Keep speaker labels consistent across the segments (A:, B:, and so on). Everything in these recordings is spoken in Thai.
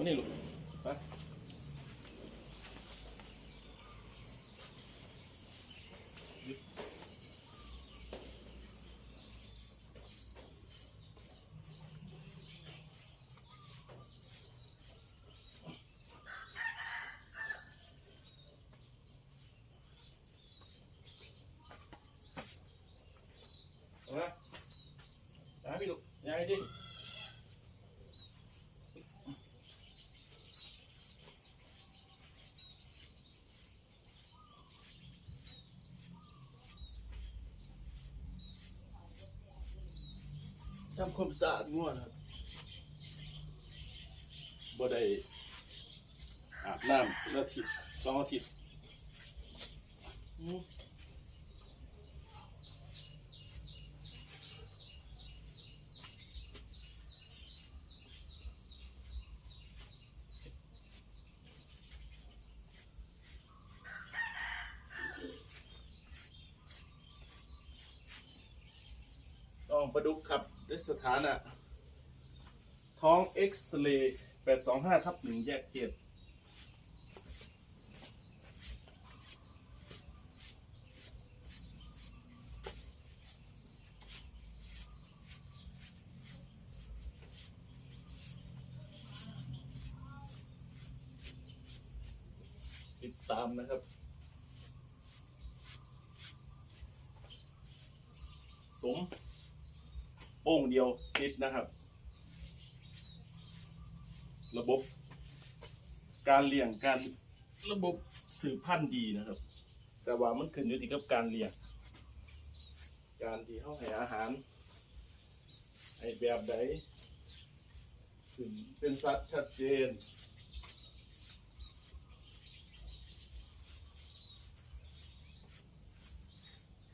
A: มานี่ลูกไปเอามาตามพี่ลูกยายดิ ทำ ความสะอาดง่วนครับบ่ได้อาบน้ำอาทิตย์สองอาทิตย์ องประดุกครับด้วยสถานะ ท้องเอ็กซเรย์825ทับ1แยกเกียร์ติดตามนะครับ สมโป้ง เดียวติดนะครับ ระบบ การเลี้ยงการระบบสืบพันธุ์ดีนะครับ แต่ว่ามันขึ้นอยู่ที่กับการเลี้ยง การที่เขาให้อาหารให้แบบใดขึ้นเป็นสัตว์ชัดเจน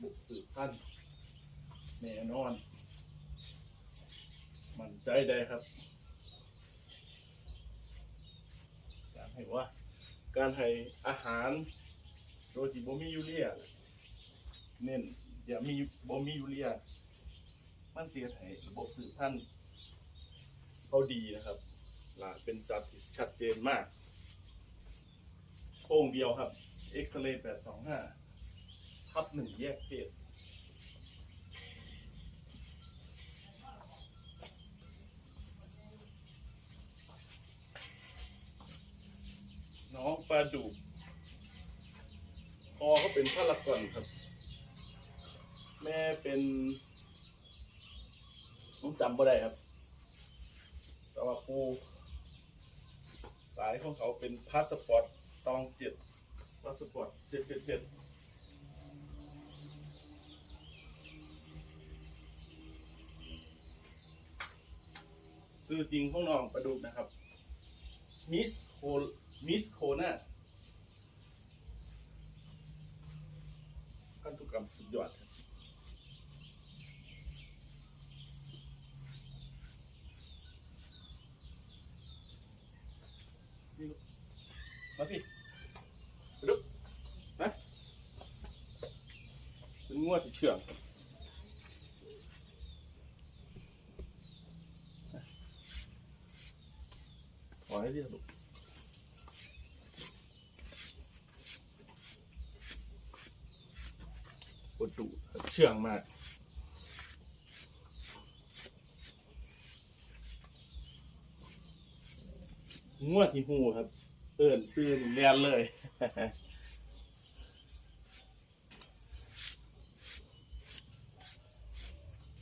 A: บุกสืบพันธุ์แน่นอน มันใจได้ครับ การให้ว่า การให้อาหาร โดยที่บ่มียูเรียเน้นอย่ามีบ่มียูเรีย มันเสียให้ระบบสืบพันธุ์เขาดีนะครับหลาเป็นสัตว์ที่ชัดเจนมากโอ่งเดียวครับ เอ็กซเรย์825ทับหนึ่งแยกเพศ น้องปลาดุกคอเขาเป็นพารากอนครับ แม่เป็นผมจำไม่ได้ครับ แต่ว่าปูสายของเขาเป็นพาสปอร์ตตองเจ็ดพาสปอร์ตเจ็ดเจ็ดเจ็ดชื่อจริงของน้องปลาดุกนะครับมิสโค มิสโคนาพันธุกรรมสุดยอดครับมาพี่ไปดูนะเป็นงวดที่เชื่องขอให้ที่ลูกดดุครับเชื่องมาก งวดที่หูครับ เอิ่นซื้อนี่เรียนเลย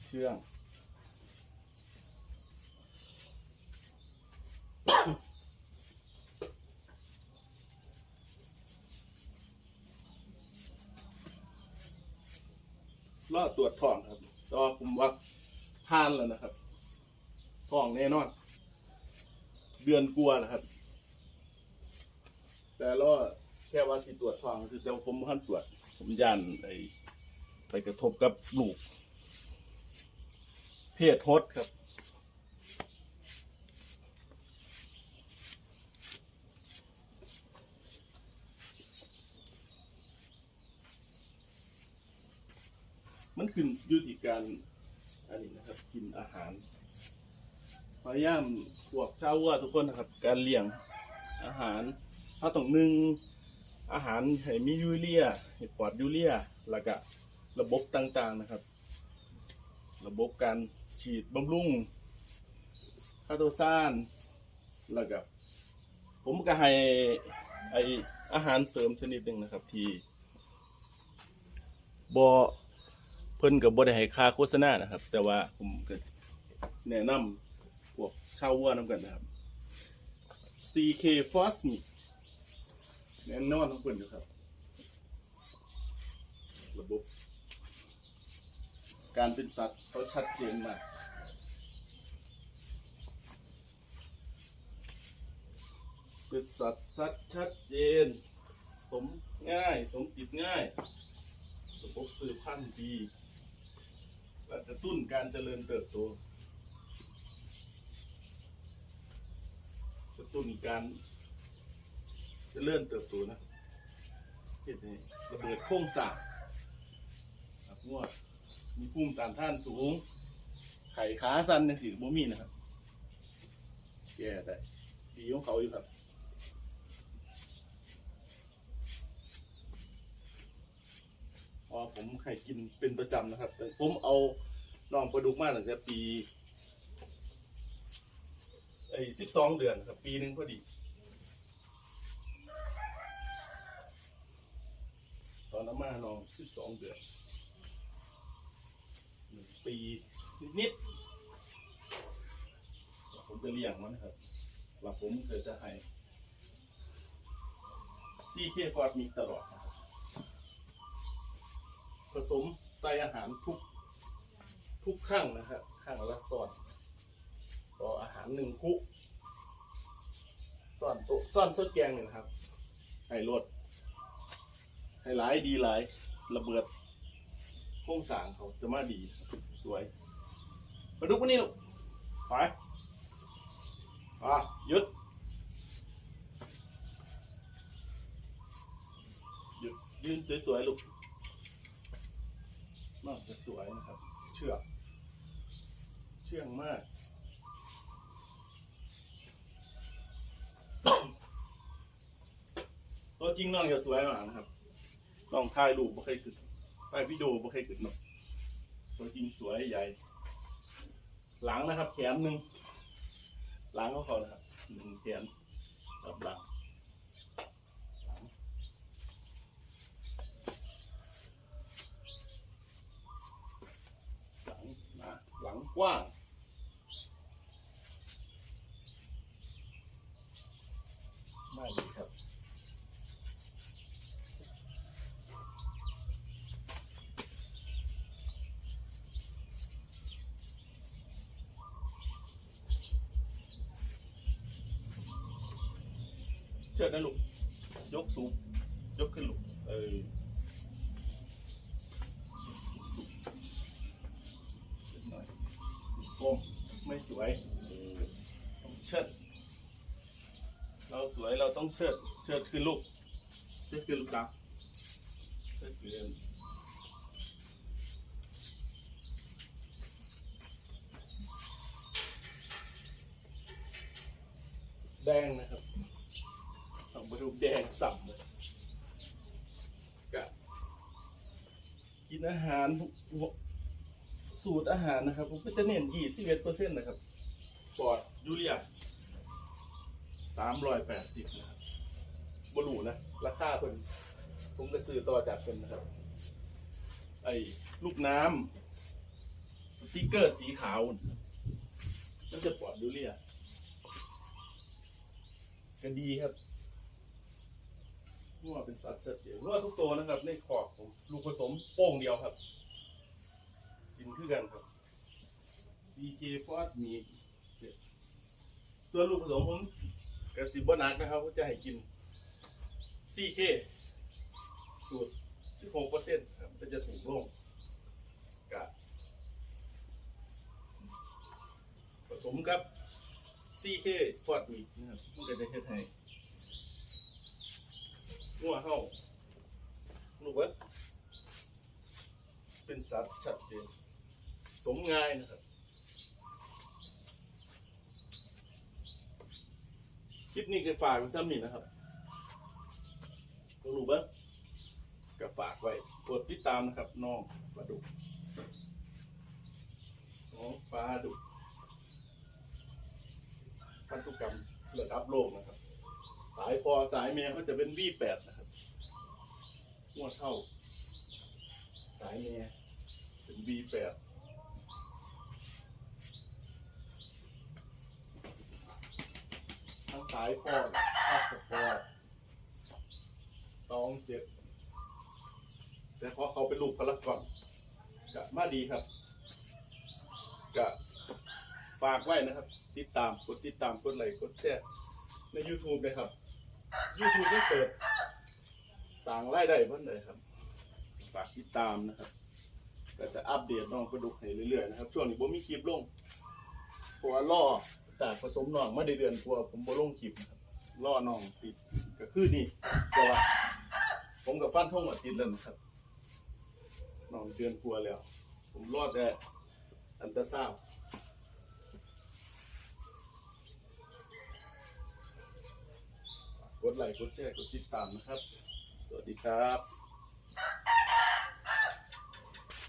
A: เชื่อง รอตรวจท้องครับแตว่าผมว่าผ่านแล้วนะครับท้องแน่นอน เดือนกลัวนะครับ แต่รอแค่ว่าสิตรวจท้องคือแต่ว่าผมขั้นตรวจ ผมยันไอไปกระทบกับลูก เพศฮดครับ มันขึ้นอยู่ที่การอันนี้นะครับกินอาหารพยายามพวกชาววัวทุกคนนะครับ การเลี้ยงอาหารเราต้องหนึ่งอาหารให้มียูเรียให้ปลอดยูเรียแล้วก็ระบบต่างๆนะครับ ระบบการฉีดบำรุงคาโตซานแล้วก็ผมก็ให้ไออาหารเสริมชนิดหนึ่งนะครับ ที่บอ เพิ่นกับบได้ให้ค่าโฆษณานะครับ แต่ว่าผมก็แนะนำพวกชาววัวน้ำกันนะครับ CK f o s m i แน่นอนทั้งเพิ่นอยู่ครับ ระบบ การเป็นสัตว์เขาชัดเจนมากเป็นสัตว์สัตว์ชัดเจน สมง่าย สมจิตง่าย ระบบสืบพันธุ์ดี และกระตุ้นการเจริญเติบโต กระตุ้นการเจริญเติบโตนะเห็นไหมระเบิดโครงสร้างครับงวดมีภูมิต้านทานสูง ไข่ขาสั้นยังสีบ่มีนะครับแย่แต่ดีของเขาอยู่ครับ อผมให้กินเป็นประจำนะครับ แต่ผมเอาน้องปลาดุกมาตั้งแต่ปีไอ้สิบสองเดือนครับปีหนึ่งพอดีตอนนั้นมาน้องสิบสองเดือนหนึ่งปีนิดๆผมจะเลี้ยงมันนะครับว่าผมเกิดจะให้ซีเคฟอร์ดมีตลอดนะครับ สมใส่อาหารทุกทุกข้างนะครับข้างละส่วนต่ออาหารหนึ่งคุส่วนโต๊ะส่วนสดแกงเนี่ยนะครับให้รสให้หลายดีหลายระเบิดโครงสางเขาจะมาดีสวยมาดูพวกนี้ลูกไปอะหยุดหยุดยืนสวยๆลูก น่าจะสวยนะครับ เชื่อก เชื่องมากตัวจริงน้องจะสวยมากครับน้องถ่ายรูปบ่เคยขึ้นถ่ายวิดีโอบ่เคยขึ้นหรอกตัวจริงสวยใหญ่ หลังนะครับ แขนหนึ่งหลังเของเขานะครับหนึ่งแขนกับหลังหลังหลังนะหลัง กว้าง มากดีครับเชิดนะลูก ยกสูง ยกขึ้นลูก เออ ไม่สวยเออต้องเชิด เราสวยเราต้องเชิด เชิดขึ้นลูก เชิดขึ้นลูกตาเชิดขึ้นแดงนะครับต้องมาดูแดงสับเลยกะกินอาหาร สูตรอาหารนะครับ ผมก็จะเน้นยี่สิบเอ็ดเปอร์เซ็นต์นะครับปอดยูเรียสามร้อยแปดสิบนะครับบรูนะ ราคาเพิ่นผมก็ซื้อต่อจากเพิ่นนะครับ ไอ้ลูกน้ำสติกเกอร์สีขาว มันจะปอดยูเรียก็ดีครับงัวเป็นสัตว์เสถียรงัวทุกตัวนะครับ ในขอกผมลูกผสมโป้งเดียวครับ กินคือกันครับ CK f o r มีตัวลูกผสมผมกับสิบบนักนะครับก็จะให้กิน CK สูตร 16เปอร์เซ็นต์ครับมันจะถูกลงกับผสมกับ CK f o r มีนะครับมันก็จะเฮ็ดให้งัวเข้าลูกว้ยเป็นสัตว์ชัดเจน สมง่ายนะครับ คลิปนี้ก็ฝากไว้ซ้ำนี่นะครับก็รู้เบ้างก็ฝากไว้กดติดตามนะครับน้องปลาดุกน้องปลาดุกพันธุกรรมระดับโลกนะครับ สายพอสายเมียเขาจะเป็น V8 นะครับงวดเท่า สายเมียเป็น V8 ทั้งสายพอดภาสปอร์ตตองเจ็ด แต่พอเขาเป็นลูกพลักก่อนกะมาดีครับกะฝากไว้นะครับ ติดตามกดติดตามกดไลค์กดแชร์ใน YouTube เลยครับ YouTube ไม่เปิดสร้างรายได้เพิ่นเลยครับ ฝากติดตามนะครับ ก็จะอัปเดตน้องกระดูกให้เรื่อยๆนะครับ ช่วงนี้ผมมีคลิปลงเพราะว่าล่อ จากผสมน้องมาได้เดือนกว่าผมบ่ลงคลิปนะครับล่อน้องติดก็คือนี่แต่ว่าผมกับฟันท่งอาทิตย์แล้วนะครับน้องเดือนกลัวาแล้ว ผมรอดได้อันตราซาวกดไลค์กดแชร์กดติดตามนะครับ สวัสดีครับ